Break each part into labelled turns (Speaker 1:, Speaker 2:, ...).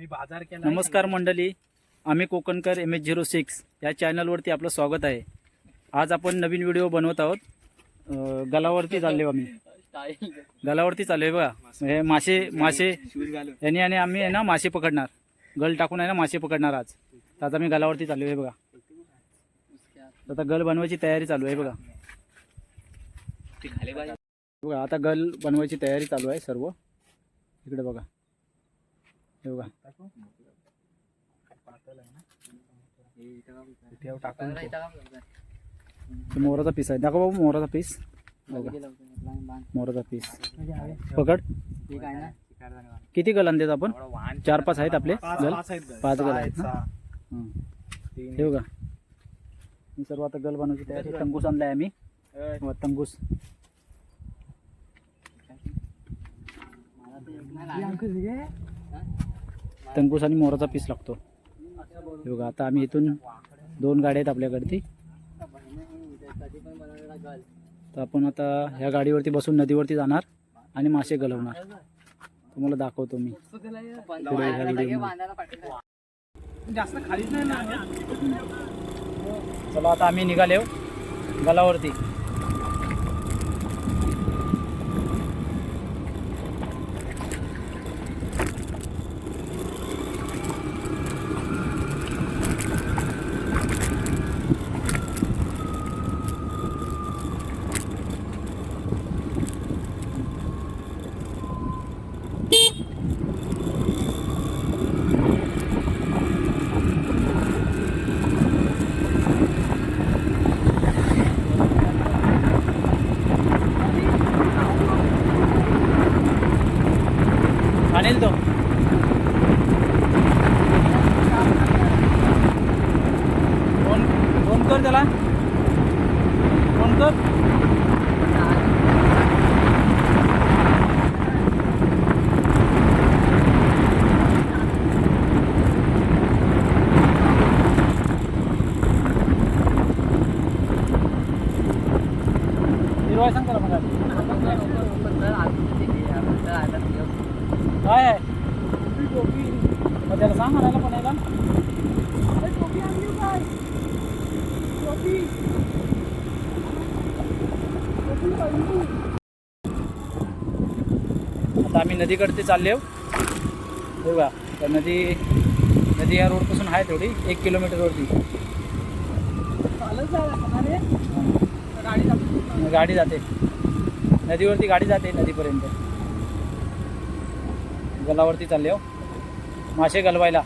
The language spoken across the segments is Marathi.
Speaker 1: आम्ही बाजार केला
Speaker 2: नमस्कार मंडळी आम्ही Kokankar M H zero six या चॅनलवरती आपलं स्वागत आहे. आज आपण नवीन व्हिडिओ बनवत आहोत. गलावरती चालले आम्ही गलावरती चाललो आहे बघा. हे मासे मासे. यांनी आणि आम्ही आहे ना मासे पकडणार. गल टाकून आहे ना मासे पकडणार आज. तर आता मी गलावरती चाललो आहे बघा आता गल बनवायची तयारी चालू आहे बघा. बघा आता गल बनवायची तयारी चालू आहे सर्व. इकडे बघा. हे बघा. मोहराचा पीस आहे. दाखव बाबू मोहराचा पीस बघा. मोहराचा पीस पकड. किती गल आणतात आपण? चार पाच आहेत आपले.
Speaker 1: पाच
Speaker 2: गल.
Speaker 1: पाच आहेत गल.
Speaker 2: आहेत. हं. बघा. मी सर्व आता गल बनवायची तयारी तंगूस आणलाय आम्ही. तंगूस. तंगूस आणि मोहराचा पीस लागतो. हे बघा आता आम्ही इथून दोन गाड्या आहेत आपल्याकडती. तर आपण आता ह्या गाडीवरती बसून नदीवरती जाणार आणि मासे गलवणार तुम्हाला दाखवतो मी. चला आता आम्ही निघाले गलावरती up. आता आम्ही नदीकडे चालले हो बघा तर नदी नदी या रोडपासून आहे थोडी एक किलोमीटरवरती गाडी जाते. नदीवरती गाडी जाते नदीपर्यंत. गलावरती चालले हो मासे गलवायला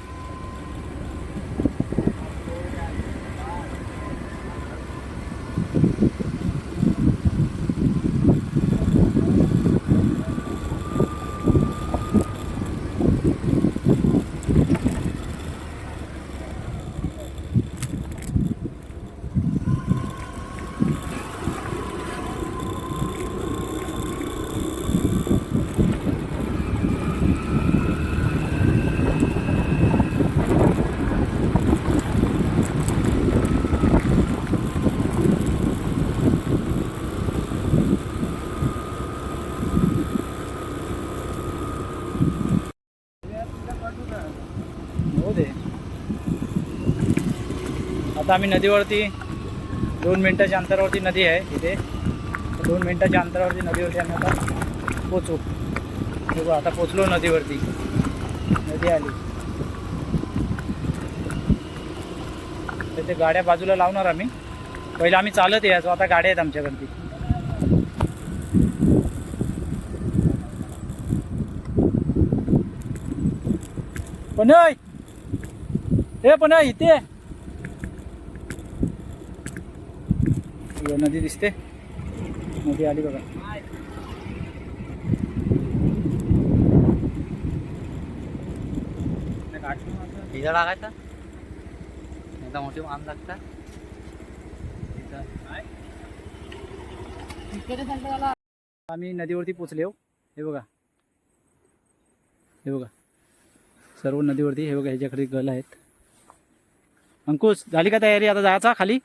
Speaker 2: हो दे आता आम्ही नदीवरती दोन मिनटाच्या अंतरावरती नदी आहे इथे. दोन मिनटाच्या अंतरावरती नदीवरती आम्ही आता पोचू. बघू आता पोचलो नदीवरती. नदी आली. तर ते गाड्या बाजूला लावणार आम्ही. पहिलं आम्ही चालत यायचो आता गाड्या आहेत आमच्याकडती पण हे पण इथे इकडं नदी दिसते. नदी आली बघा.
Speaker 3: भिजा टाकायचा एकदा मोठी मान लागतात
Speaker 2: आम्ही नदीवरती पोचले हो. हे बघा. हे बघा. सर्व नदीवरती हे बघा ह्याच्याकडे गल आहेत. अंकुश झाली का तयारी? आता जायचा खाली.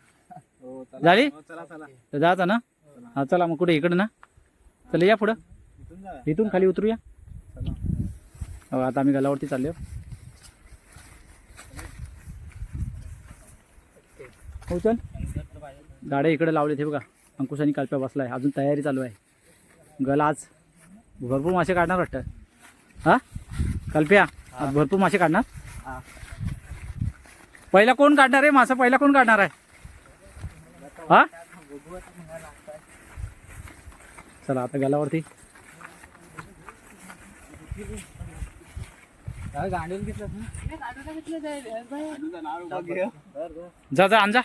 Speaker 2: झाली? तर जायचा ना? हा चला मग कुठे? इकडे ना. चला या पुढं.
Speaker 1: इथून
Speaker 2: खाली उतरूया. हो आता आम्ही गलावरती चाललो हो चल. गाड्या इकडे लावले ते बघा. अंकुशानी कालप्या बसला आहे अजून तयारी चालू आहे. गल आज भरपूर मासे काढणार वाटतं. हा? कल्प्या आज भरपूर मासे काढणार? पहिला कोण काढणार आहे? मासा पहिला कोण काढणार आहे? हा? चला आता गलावरती. जा जा आण जा.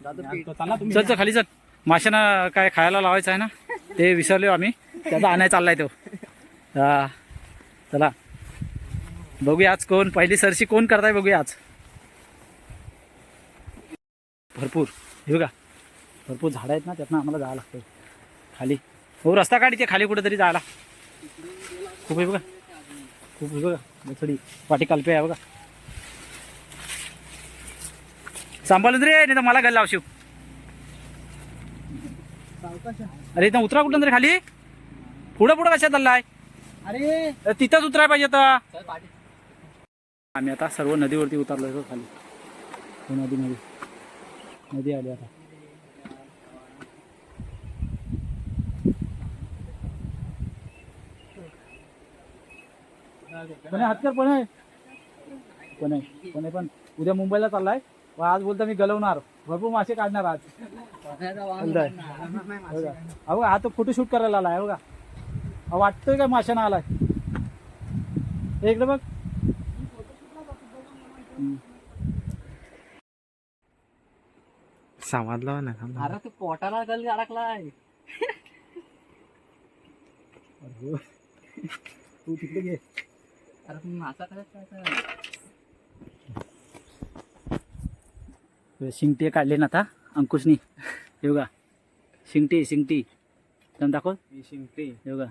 Speaker 1: चल
Speaker 2: खाली चल. माशांना काय खायला लावायचं आहे ना ते विसरलो आम्ही. त्याचा आणाय चाललाय तो. हा. चला. बघूया आज कोण पहिली सरशी कोण करताय बघूया आज. भरपूर. येऊ का भरपूर झाडं आहेत ना त्यातनं आम्हाला जावं लागतं खाली. हो रस्ता काढ इथे खाली कुठेतरी जायला. खूप आहे बघा. खूप आहे बघा. बसडी पाठी कालपे आहे बघा. सांभाळून रे नाही तर मला गल्ला लावशिव अरे इथं उतरा कुठं तरी खाली. पुढं पुढं कशात चाललाय?
Speaker 1: अरे!
Speaker 2: तिथंच उतराय पाहिजे आता. आम्ही आता सर्व नदीवरती उतरलो खाली. हो नदी नदी नदी आली आता. पण हातकर पण आहे पण आहे पण आहे पण उद्या मुंबईला चाललाय. व आज बोलता मी गलवणार. भरपूर मासे काढणार आज. हो का? अहो हा तो फोटो शूट करायला आलाय हो का? अहो, वाटतोय काय माशानं आलाय? हे इकडे बघ.
Speaker 1: समजलं ना
Speaker 3: अरे तू पोटाला गल अडकलाय
Speaker 2: हो. तू तिकडे घे. शिंगटी काढले ना आता अंकुशनी. बघा. शिंगटी शिंगटी. दम दाखव. हे बघा.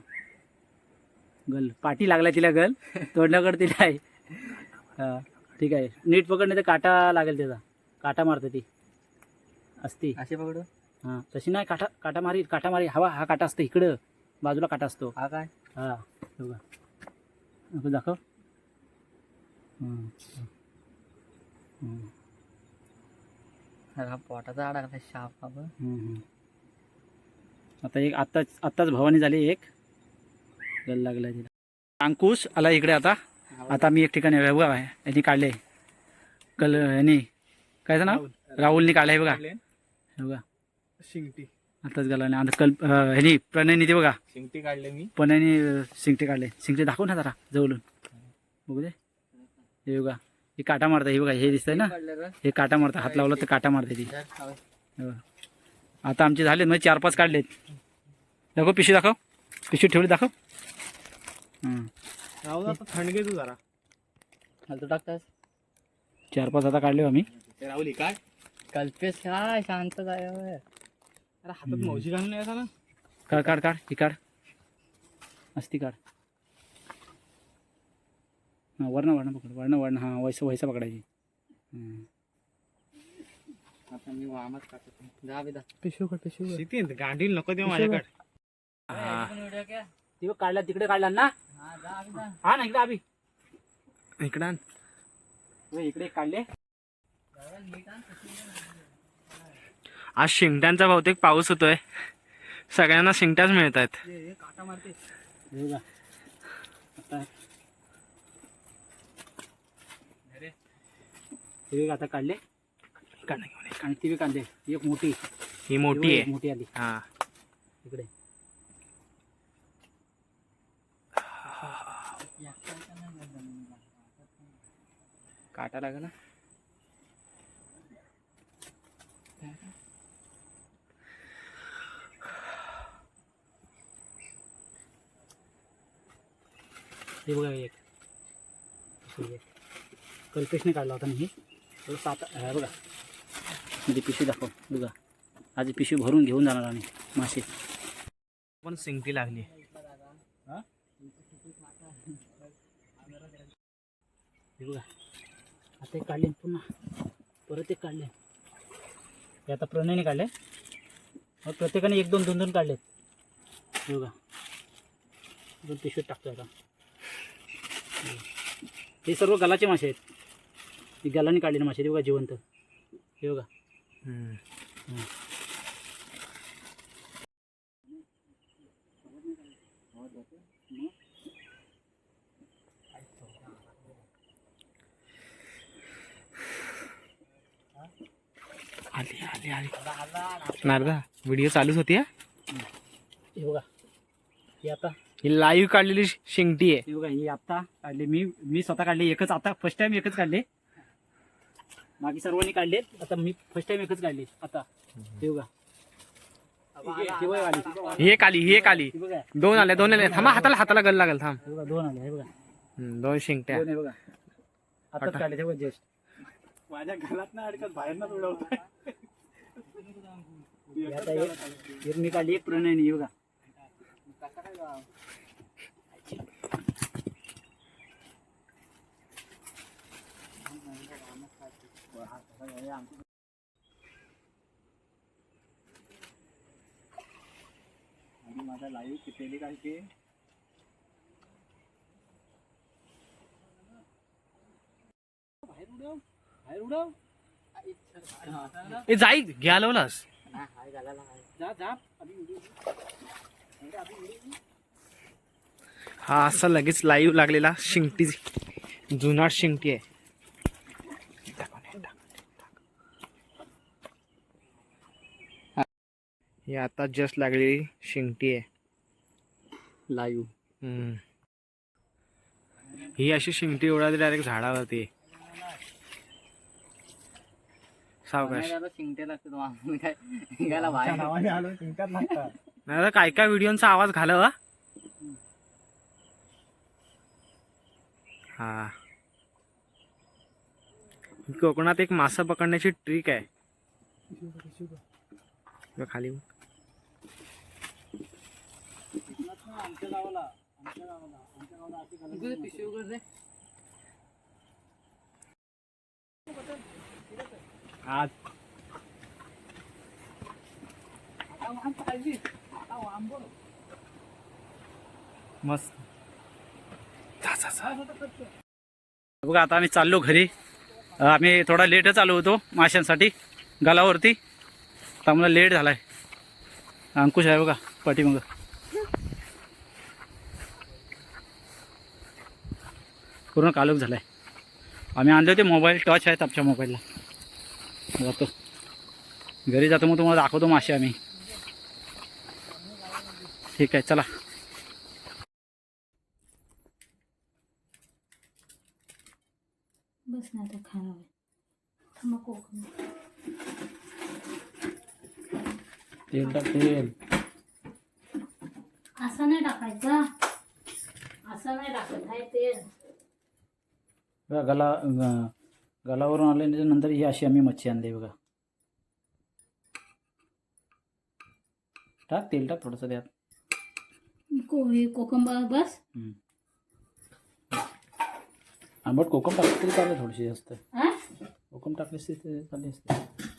Speaker 2: गल. पाठी लागलाय तिला गल. तोंडाकडे तिला. आहे हा. ठीक आहे. नीट पकड नाही तर काटा लागेल त्याचा. काटा मारते ती. असती.
Speaker 3: असे पकडू?
Speaker 2: हां. तशी नाही. काटा काटा मारी काटा मारी. हवा हा काटा असतो इकडं. बाजूला काटा असतो.
Speaker 3: हा काय?
Speaker 2: हा. नको दाखव. हं.
Speaker 3: अरे पोटाचा अडकला शाप.
Speaker 2: आता एक आत्ताच आत्ताच भवानी झाली एक. गल लागला तिला. अंकुश आला इकडे आता. आता मी एक ठिकाणी आहे. बघा यांनी काढले. कल यांनी कायचं नाव? राहुलनी काढलंय बघा. बघा.
Speaker 1: शिंगटी.
Speaker 2: आताच गेला आता कल अं, ह्यानी प्रणयनी ते बघा.
Speaker 1: शिंगटी काढले मी.
Speaker 2: पण्याने शिंगटे काढले. शिंगटे दाखव ना जरा जवळून. बघू दे. हे बघा हे काटा मारता हे बघा हे दिसतंय ना? हे काटा मारता हात लावला तर काटा मारते ती. हे. आता आमचे झाले म्हणजे चार पाच काढलेत. दाखव पिशवी दाखव. पिशवी ठेवली दाखव. हं.
Speaker 1: राहू दे आता थंड घे तू जरा.
Speaker 3: तू टाकतास
Speaker 2: चार पाच आता काढले हो आम्ही.
Speaker 1: राहुली काय?
Speaker 3: कल्पेश काय शांत जाय
Speaker 1: अरे हातात मौजी घालून यायचा ना
Speaker 2: काढ काढ काढ ही काढ. असती काढ. हां वर्ण वर्ण पकड वर्ण वर्ण हां वैसा वैसा पकडायची. हं.
Speaker 3: आता मी वामच काढतो. जा बेदा.
Speaker 1: पिशू काढ पिशू शिकते गांडील नको देऊ माझ्याकडे.
Speaker 2: काढला तिकडे काढला ना. हा ना इकडे अभि
Speaker 1: इकडं आण.
Speaker 2: इकडे काढले.
Speaker 1: आज शिंगट्यांचा बहुतेक पाऊस होतोय. सगळ्यांना शिंगट्याच मिळत आहेत
Speaker 2: काटा मारते बघा आता काढले. आणि ती काढले एक मोठी.
Speaker 1: ही मोठी आहे.
Speaker 2: मोठी आली.
Speaker 1: हा.
Speaker 2: इकडे.
Speaker 3: काटा लागला ना?
Speaker 2: हे बघा एक. कल्पेशने काढला होता हे. थोडं सात हा बघा. म्हणजे पिशवी दाखव. बघा. आज पिशवी भरून घेऊन जाणार आम्ही. मासे.
Speaker 1: पण शिंगटी लागली.
Speaker 2: हे? बघा. आता एक काढले पुन्हा. परत एक काढले. हे आता प्रणयने काढले. मग प्रत्येकाने एक दोन दोन दोन काढलेत. हे बघा. दोन पिशवीत टाकतो आता. हे सर्व गलाचे मासे आहेत. ही गलाने काढलेले मासे आहेत बघा जिवंत. हे बघा.
Speaker 1: हम्म. आली आली आली. नारदा व्हिडिओ चालूच होती हा?
Speaker 2: हे बघा. ही आता
Speaker 1: ही लाईव्ह काढलेली शिंगटी आहे.
Speaker 2: हे बघा ही आता काढली. मी मी स्वतः काढली. एकच आता फर्स्ट टाइम एकच काढले. बाकी सर्वांनी काढले आता मी फर्स्ट टाइम एकच काढली. आता. हे बघा. ही बघा. आली.
Speaker 1: ही एक आली ही एक आली.
Speaker 2: ही बघा.
Speaker 1: दोन दोन आल्या. थांबा हाताला हाताला गल लागेल थांब.
Speaker 2: हे बघा दोन आले हे बघा.
Speaker 1: दोन शिंगट्या.
Speaker 2: दोन बघा. आताच
Speaker 1: आता.
Speaker 2: काढले हे बघा जस्ट माझ्या घरात ना अडकत बाहेर ना उडवतोय मी काढली एक प्रणयनी हे बघा माझा लाईव्ह किती काय ते बाहेर उडव बाहेर उडव
Speaker 1: ए जाई घ्या लावलास.
Speaker 2: जा जा
Speaker 1: हा असा लगेच लाईव्ह लागलेला शिंगटी जुनाट शिंगटी आहे. ही आता जस्ट लागलेली शिंगटी आहे.
Speaker 3: लाईव्ह
Speaker 1: हम्म. ही अशी शिंगटी उडाली डायरेक्ट झाडावरती. सावकाश.
Speaker 3: शिंगटे लागते तुम्हाला काय
Speaker 1: नाही काय काय व्हिडिओचा आवाज घालव हा? कोकणात एक मासा पकडण्याची ट्रिक आहे. खाली.
Speaker 2: आमच्या गावाला आमच्या गावाला आमच्या गावाला अशी घालत
Speaker 3: पिशवी
Speaker 2: आज मस्त बघा आता आम्ही चाललो घरी. आम्ही थोडा लेटच आलो होतो माशांसाठी गालावरती. तर आम्हाला लेट झालाय. अंकुश आहे बघा पाठीमग. पूर्ण कालोख झालाय. आम्ही आणले होते मोबाईल टच आहेत आमच्या मोबाईलला जातो. घरी जातो मग तुम्हाला दाखवतो मासे आम्ही. ठीक आहे चला.
Speaker 4: बस ना आता खाणार कोकण
Speaker 2: तेल टाक तेल.
Speaker 4: असं नाही टाकायचं. असं नाही टाकत आहे तेल.
Speaker 2: बघा गला गलावरून आल्याच्यानंतर ही अशी आम्ही मच्छी आणली बघा. टाक तेल टाक थोडंसं त्यात.
Speaker 4: को हे कोकंबा बस.
Speaker 2: आंबट कोकम टाकली चालेल थोडीशी जास्त. कोकम टाकलीस तरी चालली असते